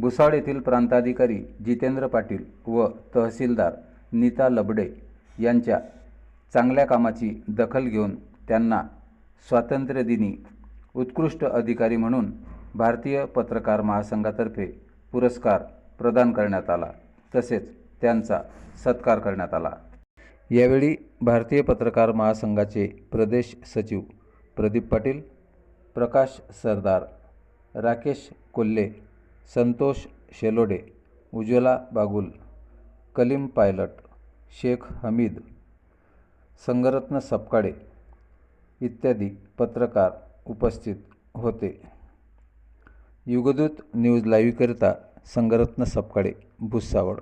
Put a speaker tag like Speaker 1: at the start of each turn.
Speaker 1: भुसावळ येथील प्रांताधिकारी जितेंद्र पाटील व तहसीलदार नीता लबडे यांच्या चांगल्या कामाची दखल घेऊन त्यांना स्वातंत्र्यदिनी उत्कृष्ट अधिकारी म्हणून भारतीय पत्रकार महासंघातर्फे पुरस्कार प्रदान करण्यात आला. तसेच त्यांचा सत्कार करण्यात आला. यावेळी भारतीय पत्रकार महासंघाचे प्रदेश सचिव प्रदीप पाटील प्रकाश सरदार राकेश कोल्हे संतोष शेलोडे उज्ज्वला बागुल कलीम पायलट शेख हमीद संगरत्न सपकाळे इत्यादी पत्रकार उपस्थित होते. युगदूत न्यूज लाईव्हकरिता संगरत्न सपकाळे भुसावळ.